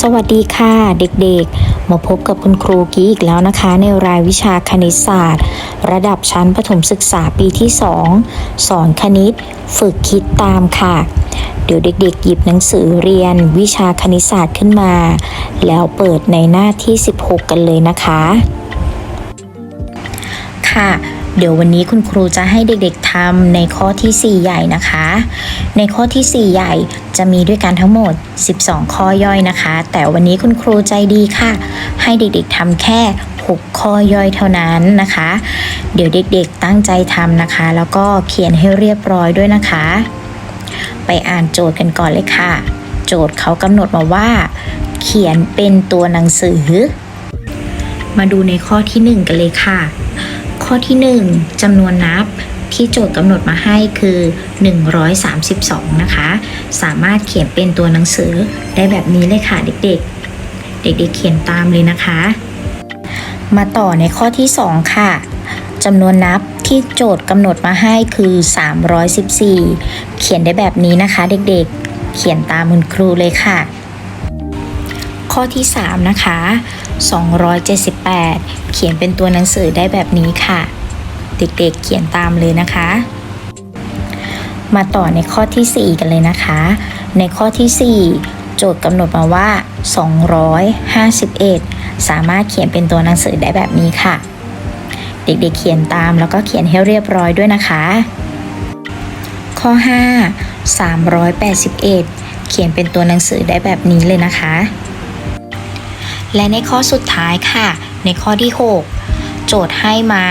สวัสดีค่ะ เด็กๆ มาพบกับคุณครูกี้อีกแล้วนะคะ ในรายวิชาคณิตศาสตร์ ระดับชั้นประถมศึกษาปีที่ 2 สอนคณิต ฝึกคิดตามค่ะ เดี๋ยวเด็กๆ หยิบหนังสือเรียนวิชาคณิตศาสตร์ขึ้นมา แล้วเปิดในหน้าที่ 16 กันเลยนะคะ ค่ะ เดี๋ยววันนี้คุณครูจะให้เด็กๆทำในข้อที่ 4 ใหญ่นะคะ ในข้อที่ 4 ใหญ่จะมีด้วยกันทั้งหมด 12 ข้อย่อยนะคะ แต่วันนี้คุณครูใจดีค่ะ ให้เด็กๆทำแค่ 6 ข้อย่อยเท่านั้นนะคะ เดี๋ยวเด็กๆตั้งใจทำนะคะ แล้วก็เขียนให้เรียบร้อยด้วยนะคะ ไปอ่านโจทย์กันก่อนเลยค่ะ โจทย์เขากำหนดมาว่า เขียนเป็นตัวหนังสือ มาดูในข้อที่ 1 กันเลยค่ะ ข้อที่ 1จำนวนนับที่โจทย์กำหนดมาให้คือ 132 นะคะ สามารถเขียนเป็นตัวหนังสือได้แบบนี้เลยค่ะเด็กๆ เด็กๆ เขียนตามเลยนะคะ มาต่อในข้อที่ 2 ค่ะจำนวนนับที่โจทย์กำหนดมาให้คือ 314 เขียนได้แบบนี้นะคะ เด็กๆ เขียนตามคุณครูเลยค่ะ ข้อที่ 3 นะคะ 278 เขียนเป็นตัวหนังสือได้แบบนี้ค่ะ เด็กๆเขียนตามเลยนะคะ มาต่อในข้อทีสี่ 4 กันเลยนะคะ ในข้อที่ 4 โจทย์กำหนดมาว่า 251 สามารถเขียนเป็นตัวหนังสือได้แบบนี้ค่ะ เด็กๆเขียนตามแล้วก็เขียนให้เรียบร้อยด้วยนะคะ ข้อ 5 381 เขียนเป็นตัวหนังสือได้แบบนี้เลยนะคะ และในข้อสุดท้ายค่ะ ในข้อที่ 6 โจทย์ให้มา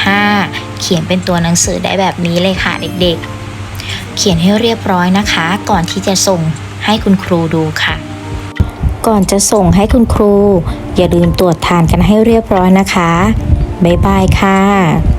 495 เขียนเป็นตัวหนังสือได้แบบนี้เลยค่ะเด็กๆ เขียนให้เรียบร้อยนะคะ ก่อนที่จะส่งให้คุณครูดูค่ะ ก่อนจะส่งให้คุณครู อย่าลืมตรวจทานกันให้เรียบร้อยนะคะ บ๊ายบายค่ะ